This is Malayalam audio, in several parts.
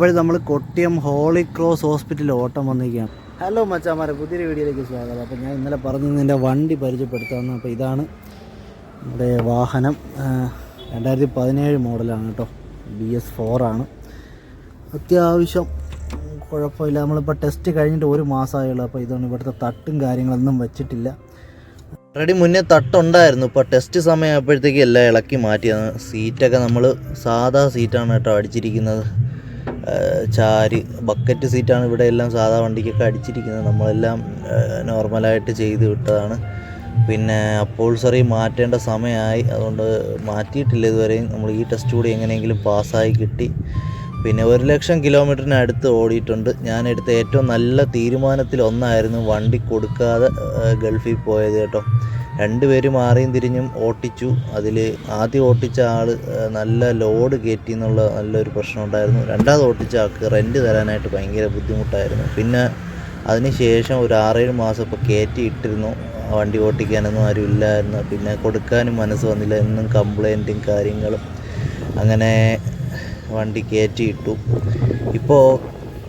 അപ്പോൾ നമ്മൾ കൊട്ടിയം ഹോളി ക്രോസ് ഹോസ്പിറ്റലിൽ ഓട്ടം വന്നിരിക്കുകയാണ്. ഹലോ മച്ചാമാരെ പുതിയൊരു വീഡിയോയിലേക്ക് സ്വാഗതം. അപ്പോൾ ഞാൻ ഇന്നലെ പറഞ്ഞു എന്റെ വണ്ടി പരിചയപ്പെടുത്താമെന്ന് അപ്പോൾ ഇതാണ് നമ്മുടെ വാഹനം. രണ്ടായിരത്തി പതിനേഴ് മോഡലാണ് കേട്ടോ. ബി എസ് ഫോറാണ് അത്യാവശ്യം കുഴപ്പമില്ല. നമ്മളിപ്പോൾ ടെസ്റ്റ് കഴിഞ്ഞിട്ട് ഒരു മാസമായുള്ളൂ. അപ്പോൾ ഇതാണ് ഇവിടുത്തെ തട്ടും കാര്യങ്ങളൊന്നും വെച്ചിട്ടില്ല. ഓൾറെഡി മുന്നേ തട്ടുണ്ടായിരുന്നു. ഇപ്പോൾ ടെസ്റ്റ് സമയമായപ്പോഴത്തേക്ക് എല്ലാം ഇളക്കി മാറ്റിയാണ് സീറ്റൊക്കെ നമ്മൾ സാധാ സീറ്റാണ് കേട്ടോ അടിച്ചിരിക്കുന്നത്. ചാര് ബക്കറ്റ് സീറ്റാണ് ഇവിടെ എല്ലാം സാധാ വണ്ടിക്കൊക്കെ അടിച്ചിരിക്കുന്നത്. നമ്മളെല്ലാം നോർമലായിട്ട് ചെയ്ത് വിട്ടതാണ്. പിന്നെ അപ്പോൾസറി മാറ്റേണ്ട സമയമായി. അതുകൊണ്ട് മാറ്റിയിട്ടില്ല ഇതുവരെയും. നമ്മൾ ഈ ടെസ്റ്റ് കൂടി എങ്ങനെയെങ്കിലും പാസ്സായി കിട്ടി. പിന്നെ ഒരു ലക്ഷം കിലോമീറ്ററിന് അടുത്ത് ഓടിയിട്ടുണ്ട്. ഞാൻ എടുത്ത ഏറ്റവും നല്ല തീരുമാനത്തിൽ ഒന്നായിരുന്നു വണ്ടി കൊടുക്കാതെ ഗൾഫിൽ പോയത് കേട്ടോ. രണ്ടുപേരും മാറിയും തിരിഞ്ഞും ഓട്ടിച്ചു. അതിൽ ആദ്യം ഓട്ടിച്ച ആൾ നല്ല ലോഡ് കയറ്റി എന്നുള്ള നല്ലൊരു പ്രശ്നം ഉണ്ടായിരുന്നു രണ്ടാമത് ഓട്ടിച്ച ആൾക്ക് റെന്റ് തരാനായിട്ട് ഭയങ്കര ബുദ്ധിമുട്ടായിരുന്നു. പിന്നെ അതിനുശേഷം ഒരു ആറേഴ് മാസം ഇപ്പോൾ കയറ്റി ഇട്ടിരുന്നു വണ്ടി ഓട്ടിക്കാനൊന്നും ആരും ഇല്ലായിരുന്നു. പിന്നെ കൊടുക്കാനും മനസ്സ് വന്നില്ല. എന്നും കംപ്ലൈന്റും കാര്യങ്ങളും. അങ്ങനെ വണ്ടി കയറ്റി ഇട്ടു ഇപ്പോൾ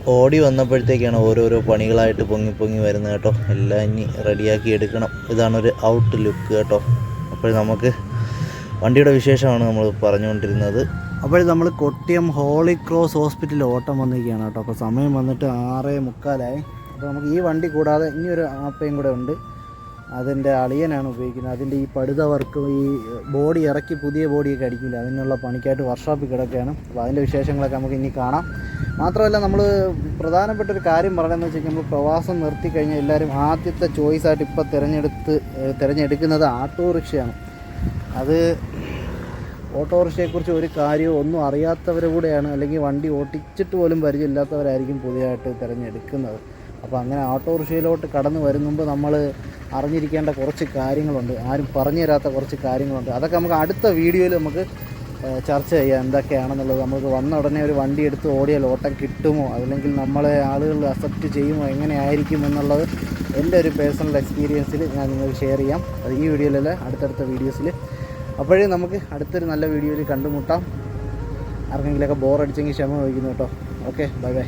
ഓടി വന്നപ്പോഴത്തേക്കാണ് ഓരോരോ പണികളായിട്ട് പൊങ്ങി പൊങ്ങി വരുന്നത് കേട്ടോ. എല്ലാം ഇനി റെഡിയാക്കി എടുക്കണം. ഇതാണ് ഒരു ഔട്ട് ലുക്ക് കേട്ടോ. അപ്പോൾ നമുക്ക് വണ്ടിയുടെ വിശേഷമാണ് നമ്മൾ പറഞ്ഞുകൊണ്ടിരുന്നത്. അപ്പോൾ നമ്മൾ കൊട്ടിയം ഹോളി ക്രോസ് ഹോസ്പിറ്റലിൽ ഓട്ടം വന്നിരിക്കുകയാണ് കേട്ടോ. അപ്പോൾ സമയം വന്നിട്ട് ആറേ മുക്കാലായി. അപ്പോൾ നമുക്ക് ഈ വണ്ടി കൂടാതെ ഇനിയൊരു ആപ്പയും കൂടെ ഉണ്ട്. അതിന്റെ അളിയനാണ് ഉപയോഗിക്കുന്നത്. അതിന്റെ ഈ പടുത വർക്ക് ഈ ബോഡി ഇറക്കി പുതിയ ബോഡിയൊക്കെ അടിക്കില്ല. അതിനുള്ള പണിക്കായിട്ട് വർക്ക്ഷോപ്പിൽ കിടക്കുകയാണ്. അപ്പോൾ അതിന്റെ വിശേഷങ്ങളൊക്കെ നമുക്ക് ഇനി കാണാം. മാത്രമല്ല നമ്മൾ പ്രധാനപ്പെട്ട ഒരു കാര്യം പറയണമെന്ന് വെച്ച് കഴിഞ്ഞാൽ നമ്മൾ പ്രവാസം നിർത്തി കഴിഞ്ഞാൽ എല്ലാവരും ആദ്യത്തെ ചോയ്സ് ആയിട്ട് ഇപ്പോൾ തിരഞ്ഞെടുത്ത് തിരഞ്ഞെടുക്കുന്നത് ഓട്ടോറിക്ഷയാണ് അത് ഓട്ടോറിക്ഷയെക്കുറിച്ച് ഒരു കാര്യവും ഒന്നും അറിയാത്തവർ കൂടെയാണ് അല്ലെങ്കിൽ വണ്ടി ഓട്ടിച്ചിട്ട് പോലും പരിചയമില്ലാത്തവരായിരിക്കും പുതിയതായിട്ട് തിരഞ്ഞെടുക്കുന്നത്. അപ്പോൾ അങ്ങനെ ഓട്ടോറിക്ഷയിലോട്ട് കടന്നു വരുന്നുമ്പ് നമ്മൾ അറിഞ്ഞിരിക്കേണ്ട കുറച്ച് കാര്യങ്ങളുണ്ട്. ആരും പറഞ്ഞു തരാത്ത കുറച്ച് കാര്യങ്ങളുണ്ട്. അതൊക്കെ നമുക്ക് അടുത്ത വീഡിയോയിൽ നമുക്ക് ചർച്ച ചെയ്യുക എന്തൊക്കെയാണെന്നുള്ളത്. നമുക്ക് വന്ന ഉടനെ ഒരു വണ്ടി എടുത്ത് ഓടിയാൽ ഓട്ടം കിട്ടുമോ? അല്ലെങ്കിൽ നമ്മളെ ആളുകൾ അക്സെപ്റ്റ് ചെയ്യുമോ? എങ്ങനെയായിരിക്കും എന്നുള്ളത് എന്റെ ഒരു പേഴ്സണൽ എക്സ്പീരിയൻസിൽ ഞാൻ നിങ്ങൾക്ക് ഷെയർ ചെയ്യാം. അത് ഈ വീഡിയോയിലല്ല അടുത്തടുത്ത വീഡിയോസിൽ അപ്പോഴേ നമുക്ക് അടുത്തൊരു നല്ല വീഡിയോയിൽ കണ്ടുമുട്ടാം. ആർക്കെങ്കിലുമൊക്കെ ബോർ അടിച്ചെങ്കിൽ ക്ഷമ വഹിക്കുന്നു കേട്ടോ. Okay bye bye